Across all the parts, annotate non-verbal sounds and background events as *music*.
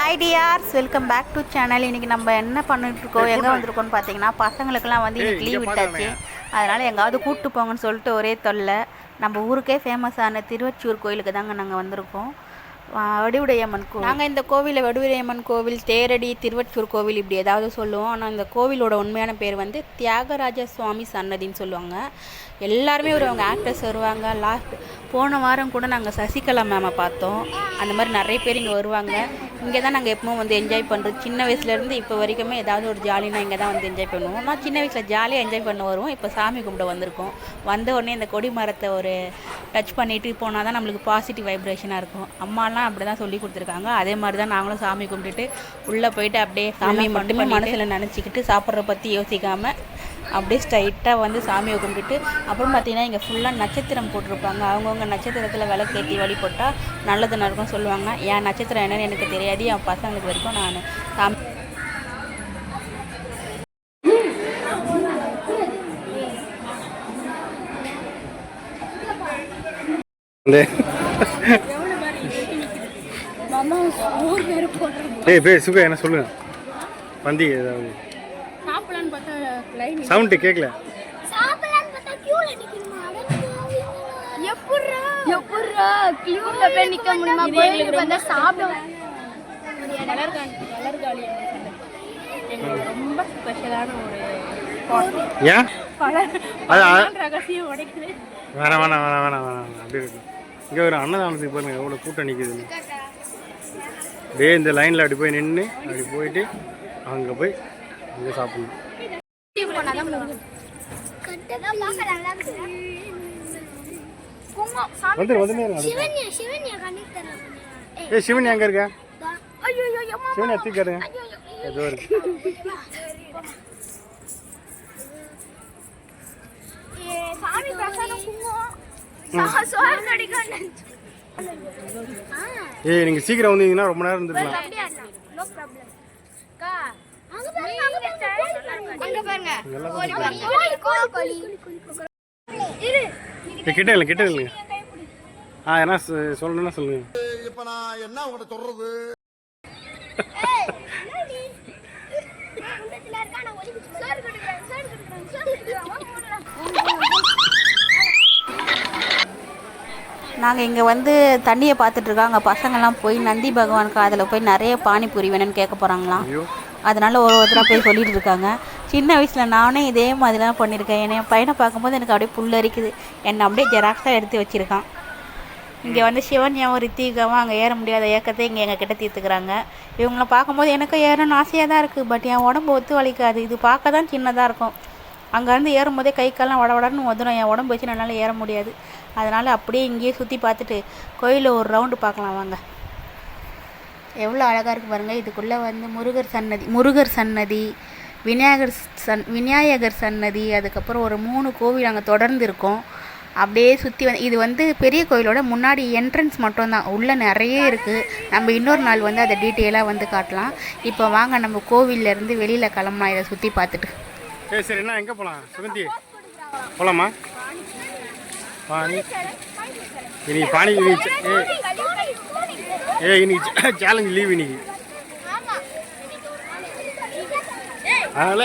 Hi dears welcome back to channel இன்றைக்கி நம்ம என்ன பண்ணிட்டு இருக்கோம்? எங்கே வந்திருக்கோம்னு பார்த்தீங்கன்னா பசங்களுக்கெல்லாம் வந்து இன்னைக்கு லீவ் விட்டாச்சு. அதனால் எங்காவது கூப்பிட்டு போங்கன்னு சொல்லிட்டு ஒரே தொல்லை. நம்ம ஊருக்கே ஃபேமஸான திருவச்சூர் கோயிலுக்கு தாங்க நாங்கள் வந்திருக்கோம். வடிவுடையம்மன் கோவில். நாங்கள் இந்த கோவிலில் வடிவுடையம்மன் கோவில் தேரடி திருவற்றூர் கோவில் இப்படி ஏதாவது சொல்லுவோம். ஆனால் இந்த கோவிலோட உண்மையான பேர் வந்து தியாகராஜ சுவாமி சன்னதின்னு சொல்லுவாங்க. எல்லாருமே வருவாங்க. ஆக்டர்ஸ் வருவாங்க. லாஸ்ட் போன வாரம் கூட நாங்கள் சசிகலா மேமை பார்த்தோம். அந்த மாதிரி நிறைய பேர் இங்கே வருவாங்க. இங்கே தான் நாங்கள் எப்பவும் வந்து என்ஜாய் பண்ணுறது சின்ன வயசுலேருந்து இப்போ வரைக்குமே ஏதாவது ஒரு ஜாலினா இங்கே தான் வந்து என்ஜாய் பண்ணுவோம். நான் சின்ன வயசில் ஜாலியாக என்ஜாய் பண்ண வருவோம் இப்போ சாமி கும்பிட வந்திருக்கோம். வந்த உடனே இந்த கொடி மரத்தை ஒரு டச் பண்ணிட்டு போனால் தான் நம்மளுக்கு பாசிட்டிவ் வைப்ரேஷனாக இருக்கும். அம்மாலாம் அப்படி தான் சொல்லி கொடுத்துருக்காங்க. அதே மாதிரி தான் நாங்களும் சாமி கும்பிட்டுட்டு உள்ளே போயிட்டு அப்படியே சாமியை மட்டுமே மனசில் நினச்சிக்கிட்டு சாப்பிட்ற பற்றி யோசிக்காமல் அப்படியே ஸ்ட்ரைட்டாக வந்து சாமியை கும்பிட்டுட்டு அப்புறம் பார்த்தீங்கன்னா இங்கே ஃபுல்லாக நட்சத்திரம் போட்டிருப்பாங்க. அவங்கவுங்க நட்சத்திரத்தில் விளக்கேற்றி வழிபட்டால் நல்லது நடக்கும் சொல்லுவாங்க. என் நட்சத்திரம் என்னன்னு எனக்கு தெரியாது. என் பசங்களுக்கு வரைக்கும் நான் சாமி ஏய் பே சுகா என்ன சொல்லுங்க பந்தி ஏதாவது. சாப்பிடலான்னு பார்த்தா லைன் சவுண்டு கேட்கல சாப்பிடலான்னு பார்த்தா queueல நிக்கணுமா? அட எப்பட்றா? எப்பட்றா? கியூல போய் நிக்க முடியுமா? கோயிலுக்கு வந்தா சாப்பிட வளர்காணி வளர்காளி எங்களுக்கு ரொம்ப ஸ்பெஷலான ஒரு spot. ஏன்? ரகசியம் உடைக்குது. வேணாம் வேணாம் வேணாம் வேணாம் வேணாம் வேணாம். அப்படி இருக்கு. இங்கே ஒரு அன்னதானத்துக்கு பாருங்க எவ்வளோ கூட்டம் நிற்குதுன்னு அப்படியே இந்த லைனில் அப்படி போய் நின்று அப்படி போயிட்டு அங்கே போய் அங்கே சாப்பிடணும். தரேன். ஏய், ஏய் சிவன் எங்கே இருக்கா? சிவன் எத்திக்காருங்க ஏதோ இருக்கு. ஏ, சாமி பிரசாதம் குங்குமம். சா- சோறு கடிக்கணும் ஆ, ஏய் நீங்கள் சீக்கிரம் வந்தீங்கன்னா ரொம்ப நேரம் இருந்துருக்கலாம். அப்படியா நோ ப்ராப்ளம் அக்கா அங்க பாருங்க, அங்க பாருங்க, அங்க பாருங்க. எல்லாம் கோழி பாருங்க. கோழி கோழி கோழி. இரு. ஏய், கிட்ட இல்லை கிட்ட இல்லைங்க. ஆ என்ன சொல்லணும்னா சொல்லுங்க. இப்ப நான் என்ன உங்கள்கிட்ட சொல்றது *laughs* குண்டத்துல இருக்கா, நான் ஒதுக்கி வச்சிருக்கேன். சோறு கட்டுக்கிறேன், சோறு கட்டுக்கிறேன், சோறு கட்டுக்கிறேன். வாங்க, போடலாம். நாங்கள் இங்கே வந்து தண்ணியை பார்த்துட்ருக்கோம் அங்கே பசங்கள்லாம் போய் நந்தி பகவான் காதில் போய் நிறைய பானிபூரி வேணும்னு கேட்க போகிறாங்களாம் அதனால ஒரு ஒருத்தராக போய் சொல்லிட்டு இருக்காங்க. சின்ன வயசில் நானே இதே மாதிரிலாம் பண்ணியிருக்கேன். என்னை என் பையனை பார்க்கும்போது எனக்கு அப்படியே புல்லரிக்குது என்னை அப்படியே ஜெராக்ஸாக எடுத்து வச்சுருக்கான். இங்கே வந்து சிவன்யாவும் ரித்திகாவும் அங்கே ஏற முடியாத ஏக்கத்தை இங்கே எங்கள் கிட்ட தீர்த்துக்கிறாங்க இவங்கள பார்க்கும்போது எனக்கு ஏறணும்னு ஆசையாக தான் இருக்குது பட் என் உடம்பு ஒத்து வலிக்காது. இது பார்க்க தான் சின்னதாக இருக்கும். அங்கேருந்து ஏறும்போதே கை கால்லாம் வட வடன்னு வந்துடும். என் உடம்பு வச்சு என்னால் ஏற முடியாது. அதனால் அப்படியே இங்கேயே சுற்றி பார்த்துட்டு கோயிலில் ஒரு ரவுண்டு பார்க்கலாம் வாங்க. எவ்வளோ அழகாக இருக்குது பாருங்கள் இதுக்குள்ளே வந்து முருகர் சன்னதி முருகர் சன்னதி விநாயகர் சன் விநாயகர் சன்னதி அதுக்கப்புறம் ஒரு மூணு கோவில் அங்கே தொடர்ந்து இருக்கும். அப்படியே சுற்றி வந்து இது வந்து பெரிய கோயிலோட முன்னாடி என்ட்ரன்ஸ் மட்டும்தான். உள்ளே நிறைய இருக்குது நம்ம இன்னொரு நாள் வந்து அதை டீட்டெயிலாக வந்து காட்டலாம். இப்போ வாங்க நம்ம கோவிலேருந்து வெளியில் கிளம்பலாம். இதை சுற்றி பார்த்துட்டு. ஏய் சரி என்ன எங்கே போகலாம் சுகந்தி போகலாமா பானி இன்னைக்கு பானி இன்னைக்கு ஏய் ஏய் இன்னைக்கு சேலஞ்ச் லீவ் இன்னைக்கு. அதனால்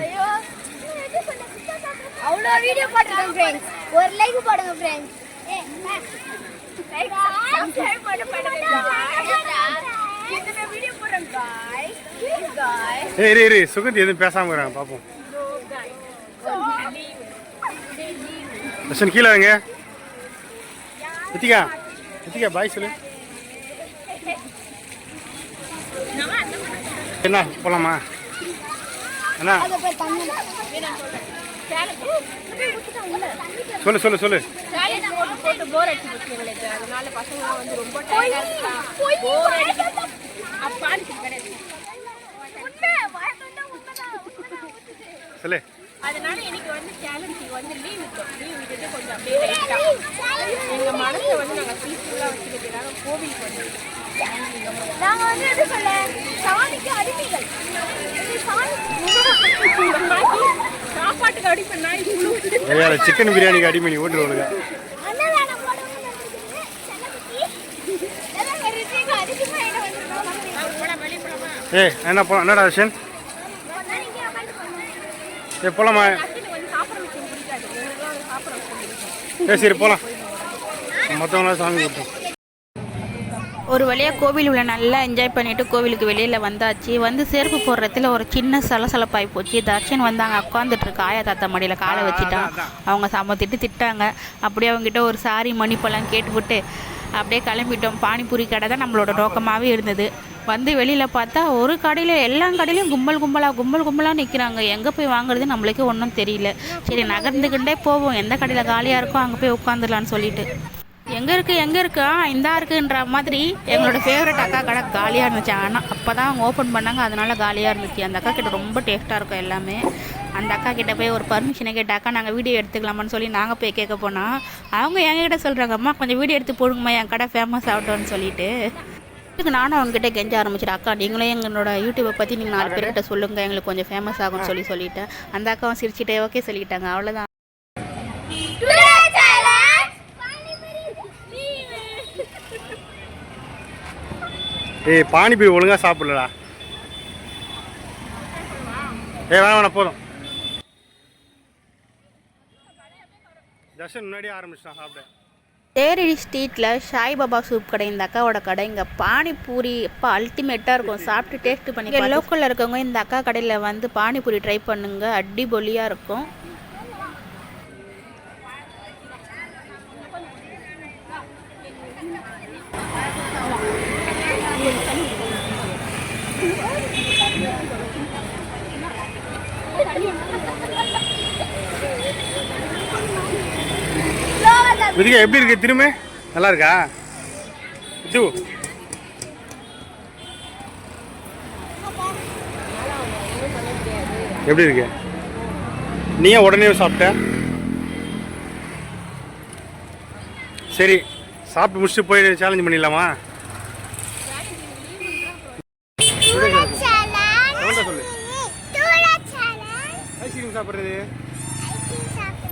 ஐயோ அவ்வளோ வீடியோ போட்டிருக்கேன் ஃப்ரெண்ட்ஸ் ஒரு லைக் போடுங்க ஃப்ரெண்ட்ஸ் ஏய் இரு சுகந்தி எதுவும் பேசாமல் இருக்கிறாங்க பார்ப்போம் லட்சன் கீழே வைங்க. ரித்திகா ரித்திகா பாய் சொல்லு. என்ன போகலாமா என்ன? சொல்லு சொல்லு சொல்லு. போட்டு போர் அடிச்சு எங்களுக்கு அதனால பசங்கலாம் வந்து ரொம்ப போர் அடிக்குது அப்பான்னு கிடையாது சொல்லு. அதனால இன்னைக்கு வந்து சேலஞ்ச் வந்து லீவ் லீவ் விட்டுட்டு கொஞ்சம் அப்படியே எங்க மனசை வந்து நாங்க பீஸ்ஃபுல்லா வச்சுக்கிறதுக்காக கோவிலுக்கு வந்து நாங்க வந்து சொல்ல? சாமிக்கு அடிமைகள். சாமி அடிப்பேன் சிக்கன் பிரியாணிக்கு அடிமணி ஓட்டுருவாங்க ஏ என்ன வந்துருக்கோம்? போ என்னடா விஷயம்? ஏ போலாமா? சாப்பிட ஏ சரி போகலாம் மற்றவங்களாம் சாமி கொடுத்தோம் ஒரு வழியாக கோவில் உள்ள நல்லா என்ஜாய் பண்ணிட்டு கோவிலுக்கு வெளியில் வந்தாச்சு. வந்து செருப்பு போடுறதுல ஒரு சின்ன சலசலப்பாகி போச்சு. தர்ஷன் வந்தாங்க உட்காந்துட்டு இருக்கு. ஆயா தாத்தா மடியில் காலை வச்சுட்டான். அவங்க செம்ம திட்டு திட்டாங்க. அப்படியே அவங்ககிட்ட ஒரு சாரி மன்னிப்பெல்லாம் கேட்டுவிட்டு அப்படியே கிளம்பிட்டோம். பானிபூரி கடை தான் நம்மளோட நோக்கமாகவே இருந்தது. வந்து வெளியில் பார்த்தா ஒரு கடையில் எல்லா கடையிலையும் கும்பல் கும்பலாக கும்பல் கும்பலாக நிற்கிறாங்க எங்கே போய் வாங்குறது நம்மளுக்கே ஒன்றும் தெரியல. சரி நகர்ந்துக்கிட்டே போவோம். எந்த கடையில் காலியாக இருக்கோ அங்கே போய் உட்காந்துடலான்னு சொல்லிட்டு. எங்கே இருக்குது எங்கே இருக்கா? இந்தா இருக்குன்ற மாதிரி எங்களோட ஃபேவரட் அக்கா கடை காலியாக இருந்துச்சு. ஆனால் அப்போ தான் அவங்க ஓப்பன் பண்ணாங்க. அதனால காலியாக இருந்துச்சு. அந்த அக்கா கிட்ட ரொம்ப டேஸ்ட்டாக இருக்கும் எல்லாமே. அந்த அக்கா கிட்ட போய் ஒரு பர்மிஷனை கேட்டாக்கா நாங்கள் வீடியோ எடுத்துக்கலாமான்னு சொல்லி நாங்கள் போய் கேட்க போனால் அவங்க எங்ககிட்ட சொல்கிறாங்க அம்மா கொஞ்சம் வீடியோ எடுத்து போடுங்கம்மா என் கடை ஃபேமஸ் ஆகட்டும்னு சொல்லிட்டு. இதுக்கு நானும் அவங்ககிட்ட கெஞ்ச ஆரம்பிச்சிட்டேன். அக்கா நீங்களும் எங்களோட யூடியூப்பை பற்றி நீங்கள் நாலு பேர்கிட்ட சொல்லுங்கள் எங்களுக்கு கொஞ்சம் ஃபேமஸ் ஆகும்னு சொல்லி சொல்லிட்டேன். அந்த அக்காவும் சிரிச்சிட்டே ஓகே சொல்லிட்டாங்க. அவ்வளோதான் ஏய் பானிபூரி ஒழுங்காக சாப்பிடலடா. ஏய் வேணாம் வேணாம் போதும். தர்ஷன் முன்னாடியே ஆரம்பிச்சிட்டான் சாப்பிட. தேரடி ஸ்ட்ரீட்டில் சாய்பாபா சூப் கடை இந்த அக்காவோட கடை. இங்கே பானிபூரி இப்போ அல்டிமேட்டாக இருக்கும். சாப்பிட்டு டேஸ்ட் பண்ணி இங்கே லோக்கலில் இருக்கவங்க இந்த அக்கா கடையில் வந்து பானிபூரி ட்ரை பண்ணுங்க. அடிபொலியாக இருக்கும். விதிகா எப்படி இருக்கு? திரும்ப? நல்லா இருக்கா? இது எப்படி இருக்கு? நீ ஏன் உடனே சாப்பிட்ட? சரி சாப்பிட்டு முடிச்சுட்டு போய் சேலஞ்ச் பண்ணிடலாமா சவுண்டா சொல்லு ஐஸ்கிரீம் சாப்பிட்றது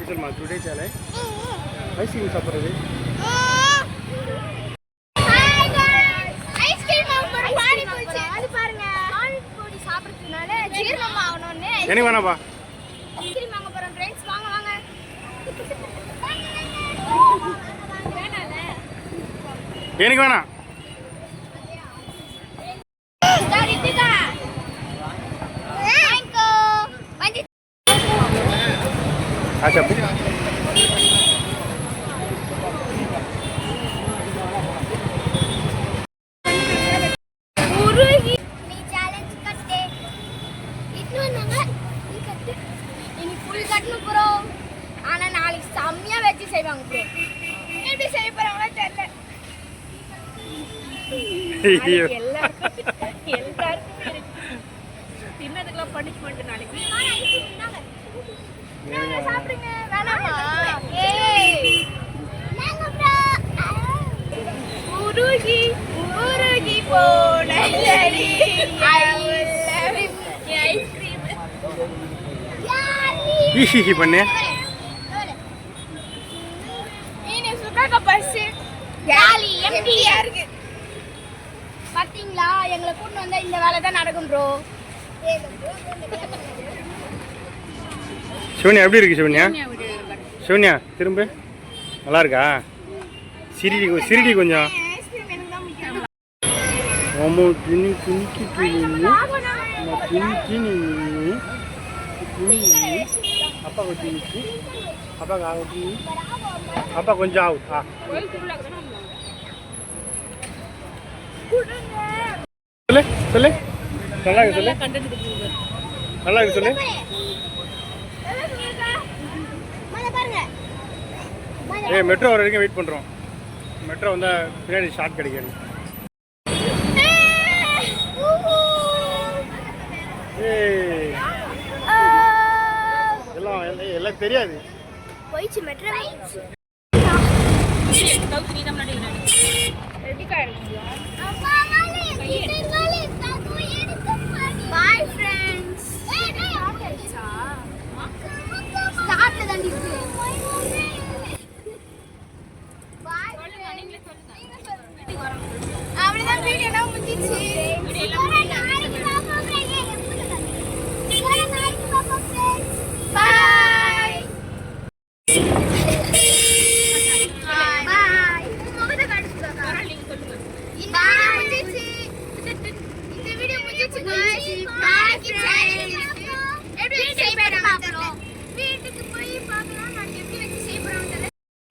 சொல்லுமா டுடே சேலஞ்ச் ஐஸ்கிரீம் சாப்பிட்றது. எனக்கு வேணாப்பா ஐஸ்கிரீம் வாங்க போறோம். ஃப்ரெண்ட்ஸ் வாங்க வாங்க எனக்கு வேணாம் தேங்க்யூ வந்து ஆச்சா உருகி நீ சேலஞ்ச் கட்டு இட்டு வந்தாங்க நீ கட்டு இன்னைக்கு ஃபுல் கட்டணும் ப்ரோ ஆனா நாளைக்கு செம்மையா வச்சு செய்வாங்க ப்ரோ எப்படி செய்ய போறாங்களோ தெரியல. எல்லாருக்கும் எல்லாருக்குமே தின்னதுக்கெல்லாம் பனிஷ்மெண்ட் நாளைக்கு. நாங்க சாப்பிடுங்க. வேணாமா? ஏய். நாங்க ப்ரோ உருகி ஈஹி பண்ணு பாத்தீங்களா எங்களை கூட்டு வந்தா இந்த வேலை தான் நடக்கும் ப்ரோ சிவன்யா எப்படி இருக்கு சிவன்யா சிவன்யா திரும்ப. நல்லா இருக்கா? சிரிடி சிரிடி கொஞ்சம். அம்மோ திணி திணிக்கி திணி. திணிக்கி திணி அப்பா கொஞ்சம் நிற்கி அப்பா அப்பா கொஞ்சம் ஆகும் ஆ. சொல்லு சொல்லு. நல்லா இருக்கு சொல்லு. நல்லா இருக்கு சொல்லு. ஏ மெட்ரோ வர வரைக்கும் வெயிட் பண்ணுறோம் மெட்ரோ வந்தால் பின்னாடி ஷார்ட் கிடைக்காது. தெரியாது போயிடுச்சு மெட்ரோ போயிடுச்சு